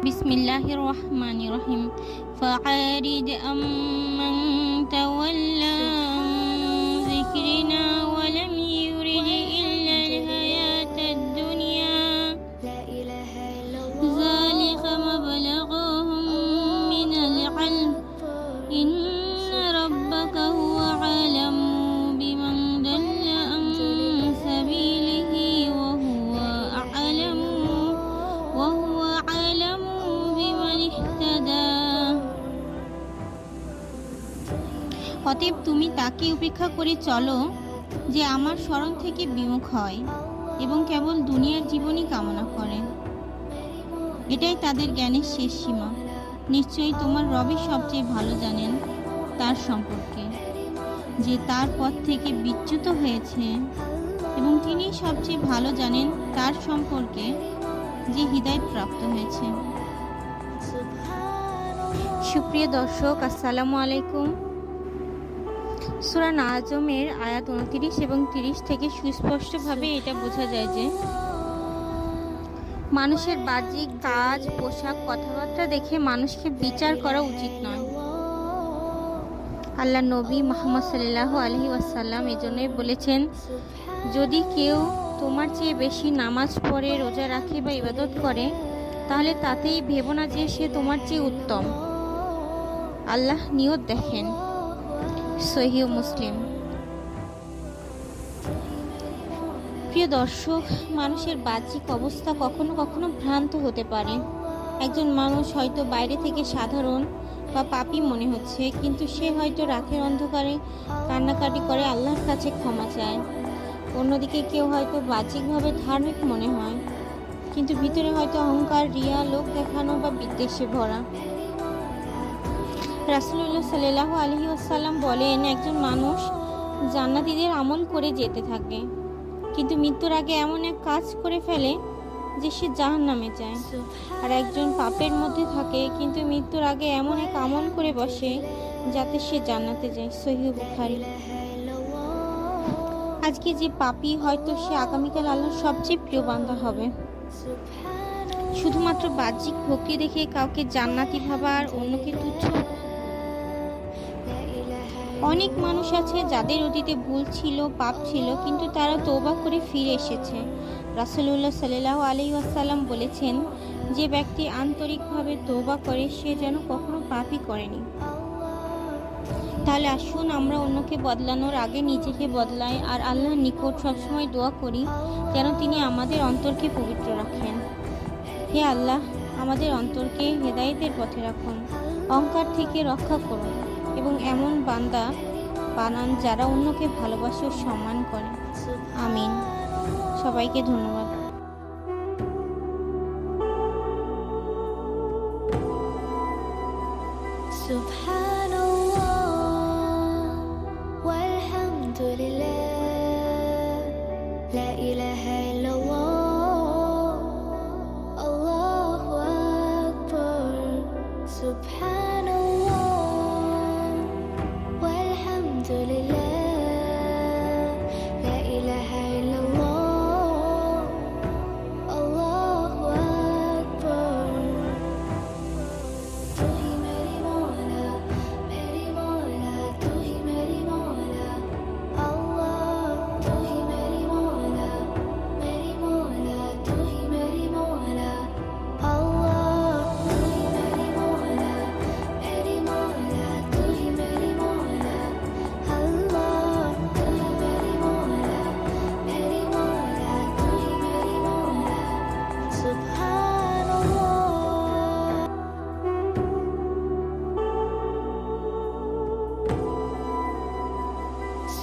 بسم الله الرحمن الرحيم فعارض أمن تولى عن ذكرنا ولم অতএব তুমি তাকে উপেক্ষা করে চলো যে আমার স্মরণ থেকে বিমুখ হয় এবং কেবল দুনিয়ার জীবনই কামনা করে। এটাই তাদের জ্ঞানের শেষ সীমা। নিশ্চয়ই তোমার রবি সবচেয়ে ভালো জানেন তার সম্পর্কে, যে তার পথ থেকে বিচ্যুত হয়েছে এবং তিনি সবচেয়ে ভালো জানেন তার সম্পর্কে, যে হৃদায়ত প্রাপ্ত হয়েছে। সুপ্রিয় দর্শক, আসসালামু আলাইকুম। সুরা নাজমের আয়াত উনত্রিশ এবং তিরিশ থেকে সুস্পষ্টভাবে এটা বোঝা যায় যে মানুষের বাহ্যিক কাজ, পোশাক, কথাবার্তা দেখে মানুষকে বিচার করা উচিত নয়। আল্লাহ নবী মোহাম্মদ সাল্লাহ আলহি ওয়াসাল্লাম এজন্যই বলেছেন, যদি কেউ তোমার চেয়ে বেশি নামাজ পড়ে, রোজা রাখে বা ইবাদত করে, তাহলে তাতেই ভেবো না যে সে তোমার চেয়ে উত্তম। আল্লাহ নিয়ত দেখেন। সহিহ মুসলিম। প্রিয় দর্শক, মানুষের বাহ্যিক অবস্থা কখনো কখনো ভ্রান্ত হতে পারে। একজন মানুষ হয়তো বাইরে থেকে সাধারণ বা পাপি মনে হচ্ছে, কিন্তু সে হয়তো রাতের অন্ধকারে কান্নাকাটি করে আল্লাহর কাছে ক্ষমা চায়। অন্যদিকে কেউ হয়তো বাহ্যিকভাবে ধার্মিক মনে হয়, কিন্তু ভিতরে হয়তো অহংকার, রিয়া লোক দেখানো বা বিদ্বেষে ভরা। রাসুল্লাহ সাল্লাহ আলহি আসাল্লাম বলেন, একজন মানুষ জান্নাতিদের আমল করে যেতে থাকে, কিন্তু মৃত্যুর আগে এমন এক কাজ করে ফেলে যে সে জাহান নামে যায়। আর একজন পাপের মধ্যে থাকে, কিন্তু মৃত্যুর আগে এমন এক আমল করে বসে যাতে সে জান্নাতে যায়। সহি বুখারি। আজকে যে পাপি হয়তো সে আগামীকাল আল্লাহর সবচেয়ে প্রিয় বান্ধা হবে। শুধুমাত্র বাহ্যিক ভক্তি দেখে কাউকে জান্নাতি ভাবা আর অন্যকে তুচ্ছ অনেক মানুষ আছে যাদের অতীতে ভুল ছিল, পাপ ছিল, কিন্তু তারা তৌবা করে ফিরে এসেছে। রাসুল্লাহ সাল্লাহ আলি আসাল্লাম বলেছেন, যে ব্যক্তি আন্তরিকভাবে তৌবা করে, সে যেন কখনো পাপই করেনি। তাহলে আসুন আমরা অন্যকে বদলানোর আগে নিজেকে বদলাই, আর আল্লাহর নিকট সবসময় দোয়া করি, যেন তিনি আমাদের অন্তরকে পবিত্র রাখেন। হে আল্লাহ, আমাদের অন্তরকে হেদায়েতের পথে রাখুন, অহংকার থেকে রক্ষা করুন। এবং এমন বান্দা বানান যারা অন্যকে ভালোবাসে ও সম্মান করে আমিন সবাইকে ধন্যবাদ سبحان الله والحمد لله لا إله إلا الله الله أكبر سبحان 对对对。